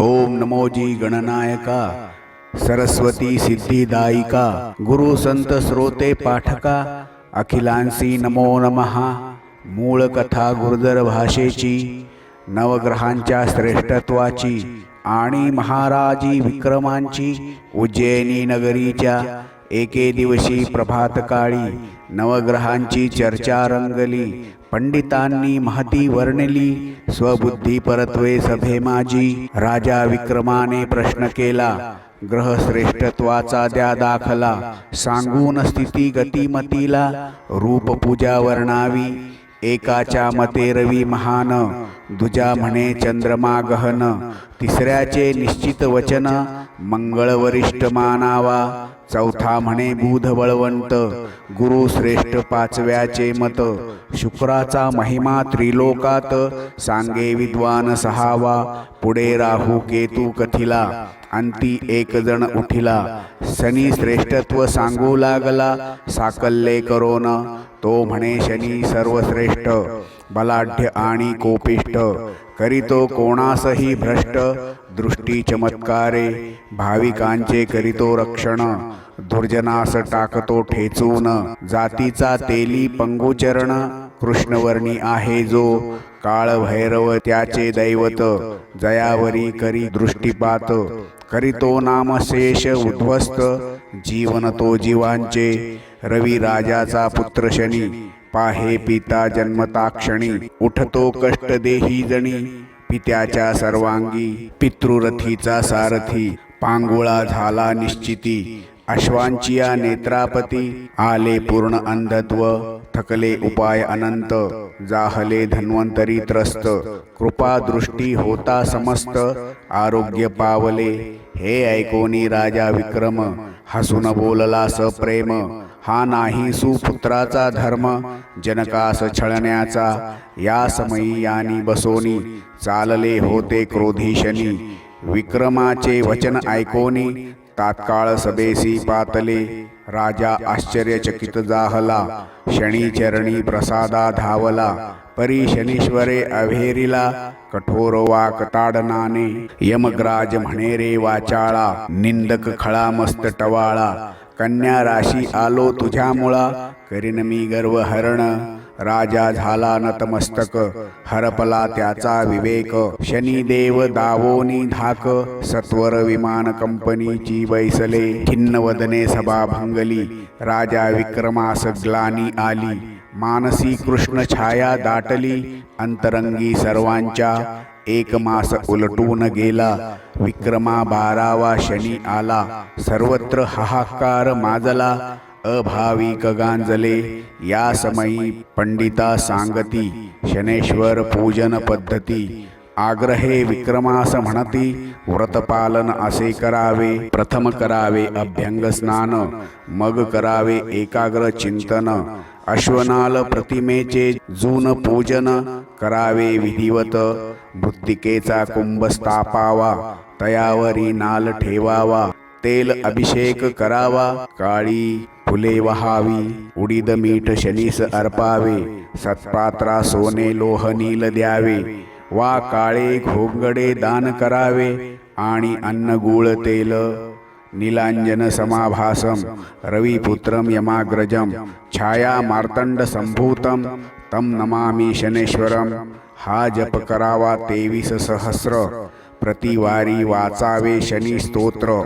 ओम नमोजी गणनायका सरस्वती सिद्धिदायिका गुरु संत श्रोते पाठका अखिलांसी नमो नमहा मूळ कथा गुरुदर भाषेची नवग्रहांच्या श्रेष्ठत्वाची आणि महाराजी विक्रमांची उज्जैनी नगरीच्या एके दिवशी प्रभातकाळी नवग्रहांची चर्चा रंगली पंडितांनी महती वर्णली स्वबुद्धी परत्वे सभे माझी राजा विक्रमाने प्रश्न केला ग्रह श्रेष्ठत्वाचा द्या दाखला सांगून स्थिती गतिमतीला रूप पूजा वर्णावी एकाच्या मते रवी महान दुजा म्हणे चंद्रमा गहन तिसऱ्याचे निश्चित वचन मंगळ वरिष्ठ मानावा चौथा म्हणे बुध बळवंत गुरु श्रेष्ठ पाचव्याचे मत शुक्राचा महिमा त्रिलोकात सांगे विद्वान सहावा पुढे राहू केतू कथिला. अंती एक जण उठिला. शनी श्रेष्ठत्व सांगू लागला. साकल्ले करोन. तो म्हणे शनी सर्वश्रेष्ठ बलाढ्य आणि कोपिष्ट. करीतो कोणासही भ्रष्ट. दृष्टी चमत्कारे भाविकांचे करीतो रक्षण. दुर्जनास टाकतो ठेचून. जातीचा तेली पंगुचरण. कृष्णवर्णी आहे जो काळ भैरव त्याचे दैवत जयावरी करी दृष्टीपात. करीतो नामशेष उद्ध्वस्त जीवन तो जीवांचे. रवी राजाचा पुत्र शनी. पाहे पिता जन्मता क्षणी उठतो कष्ट देही जणी. पित्याच्या सर्वांगी. पितृरथीचा सारथी. पांगुळा झाला निश्चिती. अश्वांचिया नेत्रापती आले पूर्ण अंधत्व थकले उपाय अनंत जाहले धन्वंतरी त्रस्त कृपा दृष्टी होता समस्त आरोग्य पावले. हे ऐकोनी राजा विक्रम हसून बोलला सप्रेम हा नाही सुपुत्राचा धर्म जनकास छळण्याचा या समयी यानी बसोनी चालले होते क्रोधीशनी. विक्रमाचे वचन ऐकोनी तात्काळ सभेसी पातले. राजा आश्चर्यचकित जाहला. शनी चरणी प्रसादा धावला. परी शनीश्वरे अभेरिला कठोर वाक ताडनाने. यमग्राज म्हणे रे वाचाळा. निंदक खळा मस्त टवाळा. कन्या राशी आलो तुझ्या मुळा करीन मी गर्व हरण राजा झाला नतमस्तक हरपला त्याचा विवेक. शनिदेव दावोनी धाक सत्वर विमान कंपनीची बैसले. खिन्नवदने सभा भंगली राजा विक्रमास ग्लानी आली. मानसी कृष्ण छाया दाटली अंतरंगी सर्वांच्या एक मास उलटून गेला. विक्रमा बारावा शनी आला सर्वत्र हाहाकार माजला. अभाविक गांजले या समयी पंडिता सांगती शनेश्वर पूजन पद्धती आग्रहे विक्रमास म्हणती व्रतपालन असे करावे प्रथम करावे अभ्यंग स्नान मग करावे एकाग्र चिंतन अश्वनाल प्रतिमेचे जून पूजन करावे विधिवत मृत्तिकेचा कुंभ स्थापावा तयावरी नाल ठेवावा तेल अभिषेक करावा काळी फुले वहावी उडीद मीठ शनीस अर्पावे सत्पात्रा सोने लोह नील द्यावे वा काळे घोंगडे दान करावे आणि अन्न गुळ तेल नीलांजन समाभासम रविपुत्रम यमाग्रजम छाया मार्तंड संभूतम तम नमामि शनेश्वरम हा जप करावा तेवीस सहस्र प्रतिवारी वाचावे शनी स्तोत्र.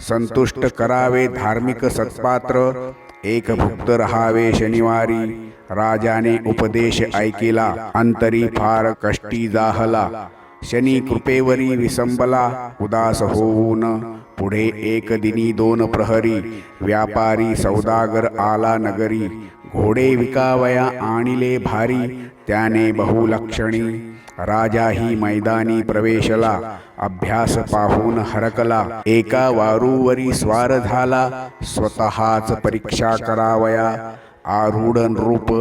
संतुष्ट करावे धार्मिक सत्पात्र एक भुक्त रहावे शनिवारी. राजाने उपदेश ऐकिला अंतरी फार कष्टी जाहला. शनी कृपेवरी विसंबला उदास होऊन पुढे एक दिनी दोन प्रहरी. व्यापारी सौदागर आला नगरी. घोडे विकावया आणिले भारी त्याने बहुलक्षणी. राजाही मैदानी प्रवेशला. अभ्यास पाहून हरकला. एका वारूवरी स्वार झाला. स्वतःच परीक्षा करावया. आरूढ रूप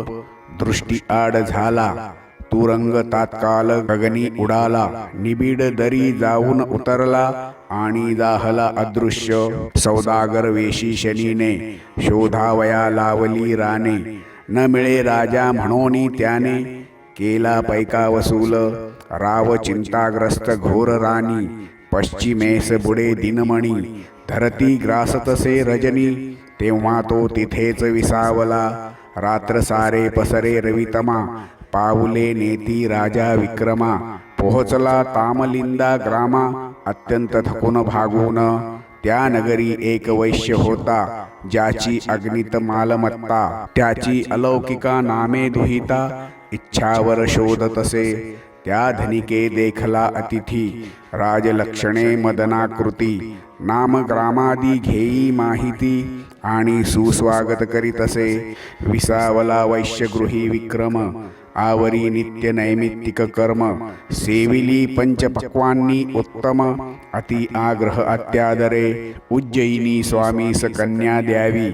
दृष्टी आड झाला. तुरंग तात्काल गगनी उडाला. निबिड दरी जाऊन उतरला आणि जाहला अदृश्य सौदागर वेशी शनीने. शोधावया लावली राणे. न मिळे राजा म्हणून त्याने. केला पैका वसूल. राव चिंताग्रस्त घोर राणी पश्चिमेस बुडे दिनमणी धरती ग्रासतसे रजनी तेव्हा तो तिथेच विसावला. रात्र सारे पसरे रवितमा पाऊले नेती राजा विक्रमा पोहोचला तामलिंदा ग्रामा अत्यंत थकून भागून. त्या नगरी एक वैश्य होता ज्याची अग्नित मालमत्ता त्याची अलौकिका नामे दुहिता इच्छावर शोध तसे त्या धनिके देखला अतिथी राजलक्षणे मदनाकृती नाम ग्रामादी घेई माहिती आणि सुस्वागत करीतसे विसावला वैश्यगृही विक्रम आवरी नित्य नैमित्तिक कर्म सेविली पंचपक्वांनी उत्तम अति आग्रह अत्यादरे उज्जयिनी स्वामी सकन्या द्यावी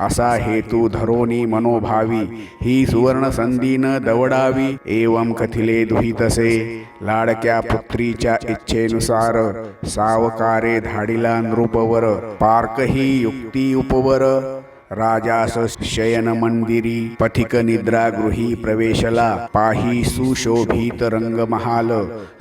असा हेतू धरोनी मनोभावी ही सुवर्ण संधी न दवडावी. एवं कथिले दुहितसे लाडक्या पुत्रीच्या इच्छेनुसार सावकारे धाडिला नृपवर पार्क ही युक्ती उपवर. राजास शयन मंदिरी पथिक निद्रा गृही प्रवेशला. पाही सुशोभित रंगमहाल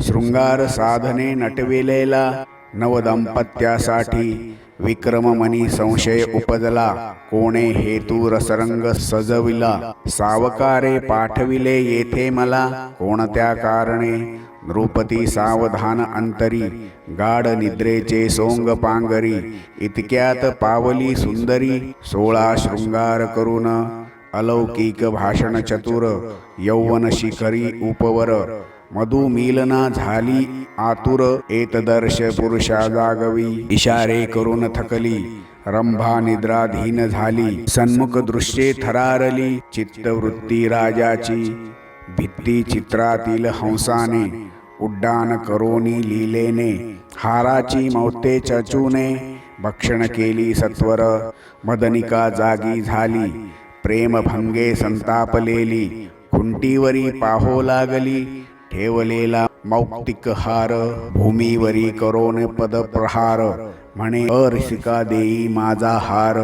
शृंगार साधने नटविलेला. नवदंपत्यासाठी विक्रममणी संशय उपजला. कोणे हेतू रसरंग सजविला. सावकारे पाठविले येथे मला. कोणत्या कारणे? नृपती सावधान अंतरी. गाढ निद्रेचे सोंग पांगरी इतक्यात पावली सुंदरी. सोळा शृंगार करून अलौकिक भाषण चतुर यौवन शिखरी उपवर. मधुमीलना झाली आतुर एतदर्श पुरुषा जागवी इशारे करून थकली रंभा निद्राधीन झाली सन्मुख दृश्ये थरारली चित्तवृत्ती राजाची भित्ती चित्रातील हंसाने उड्डाण करोनी लीलेने हाराची मौते चचूने भक्षण केली सत्वर मदनिका जागी झाली प्रेमभंगे संतापलेली खुंटीवरी पाहो लागली ठेवलेला मौक्तिक हार भूमीवरी करोन पद प्रहार म्हणे अरिसिका देई माझा हार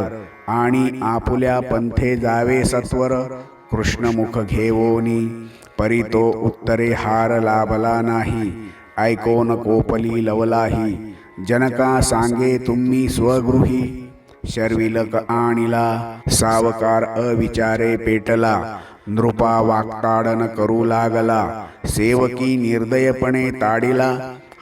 आणि आपुल्या पंथे जावे सत्वर कृष्णमुख घेवोनी परी तो उत्तरे हार लाभला नाही ऐकोन कोपली लवलाही जनका सांगे तुम्ही स्वगृही शर्विलक आणिला सावकार अविचारे पेटला नृपा वाक्ताडन करू लागला सेवकी निर्दयपणे ताडीला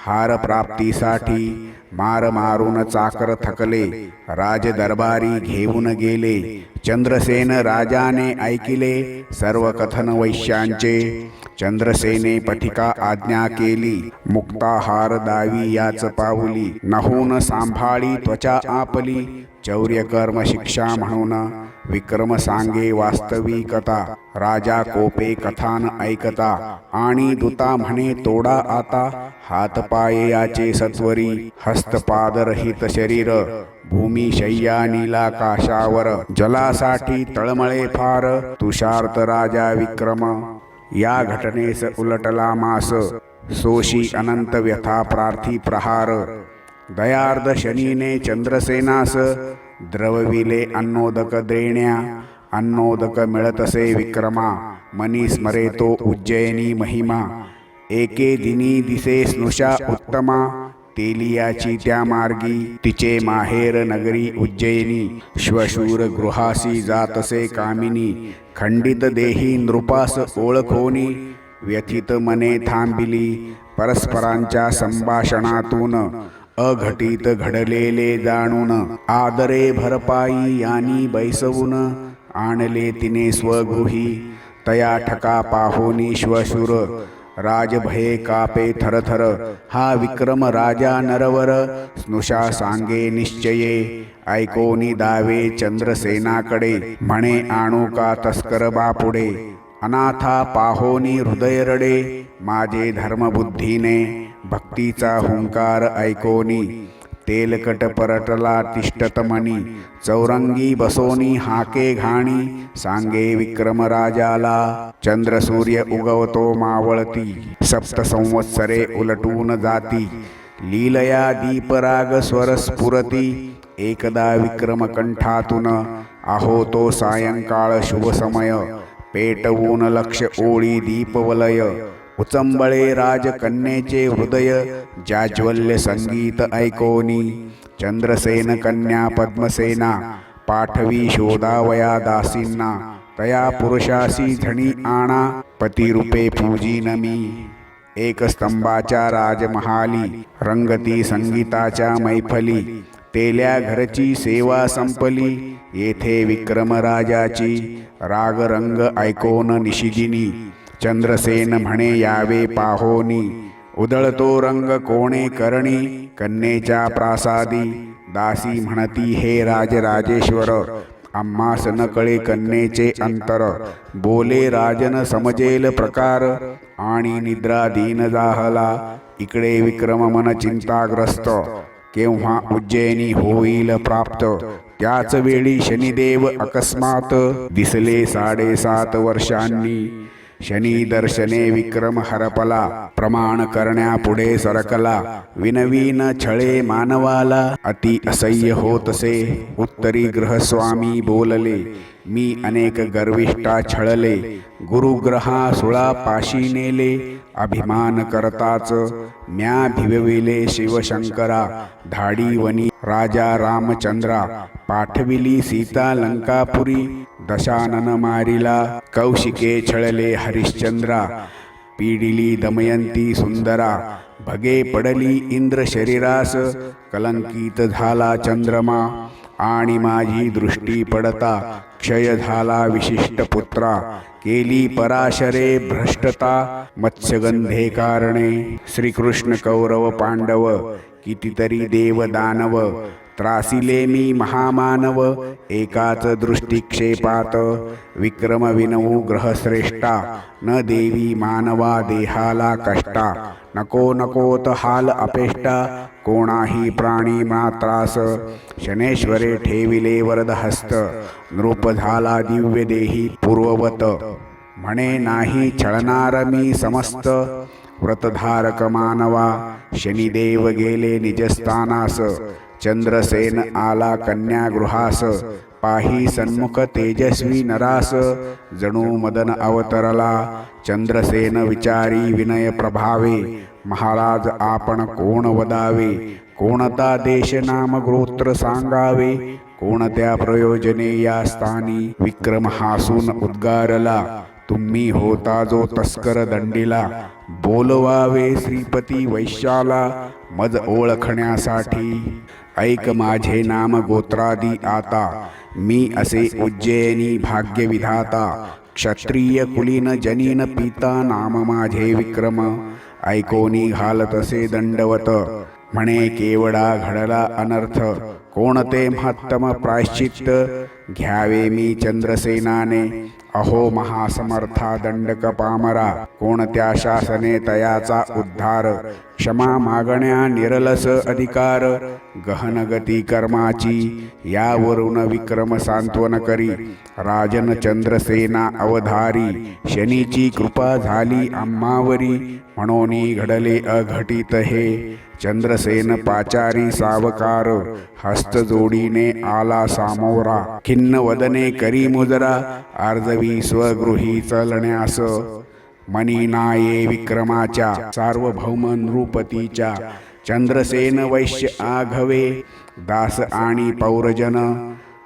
हार प्राप्तीसाठी मार मारून चाकर थकले. राज दरबारी घेऊन गेले. चंद्रसेन राजाने ऐकिले सर्व कथन वैश्यांचे. चंद्रसेने पथिका आज्ञा केली. मुक्ताहार दावी याच पाऊली. नहून सांभाळी त्वचा आपली. चौर्यकर्म शिक्षा म्हणून विक्रम सांगे वास्तविकता राजा कोपे कथान ऐकता आणि दुता म्हणे तोडा आता हातपाये याचे सत्वरी हस्तपादरहित शरीर भूमी शय्या नीला काशावर जलासाठी तळमळे फार तुषार्त राजा विक्रम या घटनेस उलटला मास सोशी अनंत व्यथा प्रार्थी प्रहार दयार्ध शनीने चंद्रसेनास द्रवविले अन्नोदक देण्या अन्नोदक मिळतसे विक्रमा मनी स्मरे तो उज्जयिनी महिमा एके दिनी दिसे स्नुषा उत्तमा तेलियाची त्या मार्गी तिचे माहेर नगरी उज्जयिनी श्वशूर गृहासी जातसे कामिनी खंडित देही नृपास ओळखोनी व्यथित मने थांबिली परस्परांच्या संभाषणातून अघटित घडलेले जाणून आदरे भरपाई यानी बैसवून आणले तिने स्वगृही. तया ठका पाहोनी श्वशूर राजभये कापे थरथर हा विक्रम राजा नरवर स्नुषा सांगे निश्चये ऐकोनी दावे चंद्रसेनाकडे म्हणे आणू का तस्कर बापुडे. अनाथा पाहोनी हृदय रडे माझे धर्मबुद्धीने भक्तीचा हुंकार ऐकोनी तेलकट परटला तिष्ठत मनी चौरंगी बसोनी हाके घाणी सांगे विक्रम राजाला चंद्र सूर्य उगवतो मावळती सप्त संवत्सरे उलटून जाती लीलया दीपराग स्वर स्फुरती एकदा विक्रम कंठातून आहो तो सायंकाळ शुभ समय पेटवून लक्ष ओळी दीपवलय उचंबळे राजकन्येचे हृदय जाज्वल्य संगीत ऐकोनी चंद्रसेन कन्या पद्मसेना पाठवी शोधावया दासींना तया पुरुषासी धणी आणा पतिरूपे पूजी नमी. एक स्तंभाच्या राजमहाली रंगती संगीताच्या मैफली तेल्या घरची सेवा संपली येथे विक्रमराजाची राग रंग ऐकोन निशिजिनी चंद्रसेन म्हणे यावे पाहोनी उदळतो रंग कोणे करणी कन्येच्या प्रासादी दासी म्हणती हे राजराजेश्वर आम्हास न कळे कन्येचे अंतर बोले राजन समजेल प्रकार आणि निद्रा दीन जाहला इकडे विक्रम मन चिंताग्रस्त केव्हा उज्जैनी होईल प्राप्त त्याच वेळी शनिदेव अकस्मात दिसले साडेसात वर्षांनी शनी दर्शने विक्रम हरपला प्रमाण करण्यापुढे सरकला विनवीन छळे मानवाला अति असह्य होतसे उत्तरी गृहस्वामी बोलले मी अनेक गर्विष्ठा छळले गुरुग्रहा सुळा पाशी नेले अभिमान करताच म्या भिवविले शिवशंकरा धाडी वनी राजा रामचंद्रा पाठविली सीता लंकापुरी दशानन मारिला कौशिके छळले हरिश्चंद्रा पीडिली दमयंती सुंदरा भगे पडली इंद्र शरीरास कलंकित झाला चंद्रमा आणि माझी दृष्टी पडता क्षय झाला विशिष्ट पुत्रा केली पराशरे भ्रष्टता मत्स्यगंधे कारणे श्रीकृष्ण कौरव पांडव कितीतरी देव दानव त्रासिले मी महामानव एकाच दृष्टिक्षेपात विक्रम विनवू ग्रहश्रेष्ठा न देवी मानवा देहाला कष्टा नको नकोत हाल अपेष्टा कोणाही प्राणी मात्रास शनेश्वरे ठेविले वरदहस्त नृप झाला दिव्य देही पूर्ववत म्हणे नाही छळणार मी समस्त व्रतधारक मानवा शनिदेव गेले निजस्थानास चंद्रसेन आला कन्यागृहास पाही सन्मुख तेजस्वी नरास जणू मदन अवतरला चंद्रसेन विचारी विनय प्रभावे महाराज आपण कोण वदावे कोणता देश नाम गोत्र सांगावे कोणत्या प्रयोजने या स्थानी विक्रम हासून उद्गारला तुम्ही होता जो तस्कर दंडीला. बोलवावे श्रीपती वैश्याला मज ओळखण्यासाठी. ऐक माझे नाम गोत्रादी आता. मी असे उज्जैनी भाग्यविधाता. क्षत्रिय कुलीन जनीन पिता नाम माझे विक्रम. ऐकोनी घालतसे दंडवत. म्हणे केवडा घडला अनर्थ. कोणते महत्तम प्रायश्चित्त? घ्यावे मी चंद्रसेनाने. अहो महासमर्था दंडक पामरा कोणत्या शासने तयाचा उद्धार? क्षमा मागण्या निरलस अधिकार गहनगती कर्माची यावरून विक्रम सांत्वन करी. राजन चंद्रसेना अवधारी शनीची कृपा झाली आम्हावरी म्हणून घडले अघटित हे. चंद्रसेन पाचारी सावकार हस्त जोडीने आला सामोरा. खिन्न वदने करी मुजरा अर्जवी स्वगृही चलण्यास. मनी नाये विक्रमाच्या सार्वभौम नृपतीच्या. चंद्रसेन वैश्य आघवे दास आणि पौरजन.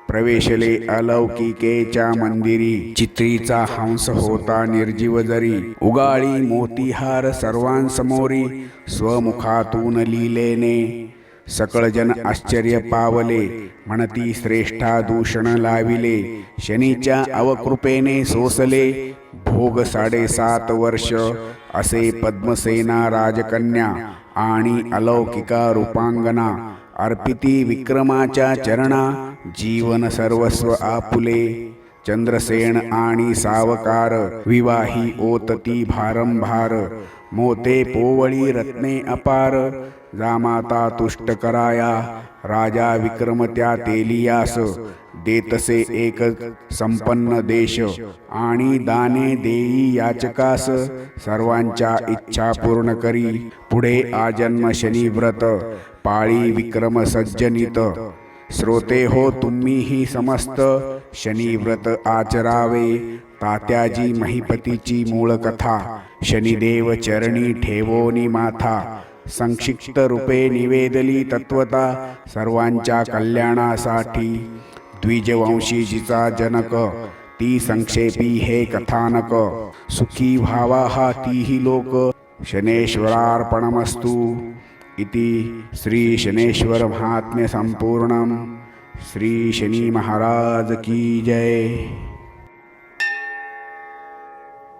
प्रवेशले अलौकिकेच्या मंदिरी. चित्रीचा हंस होता निर्जीव जरी उगाळी मोतीहार सर्वांसमोरी. स्वमुखातून लिलेने. सकळजन आश्चर्य पावले. म्हणती श्रेष्ठा दूषण लाविले. शनीच्या अवकृपेने सोसले. भोग साडेसात वर्ष. असे पद्मसेना राजकन्या आणि अलौकिका रूपांगना. अर्पिती विक्रमाच्या चरणा. जीवन सर्वस्व आपुले चंद्रसेन आणि सावकार विवाही ओतती भारंभार मोते पोवळी रत्ने अपार जामाता तुष्ट कराया राजा विक्रम त्या तेलियास देतसे एक संपन्न देश आणि दाने देई याचकास सर्वांच्या इच्छा पूर्ण करी पुढे आजन्म शनी व्रत पाळी विक्रम सज्जनित श्रोते हो तुम्हीही समस्त शनिव्रत आचरावे तात्याजी महिपतीची मूळ कथा शनिदेव चरणी ठेवोनी माथा संक्षिप्त रूपे निवेदली तत्वता सर्वांच्या कल्याणासाठी द्विजवंशीजीचा जनक ती संक्षेपी हे कथानक सुखी व्हावा हा तीही लोक शनेश्वरार्पणमस्तु. इति श्रीशनेश्वरमहात्म्यसम्पूर्णं श्रीशनीमहाराज की जय।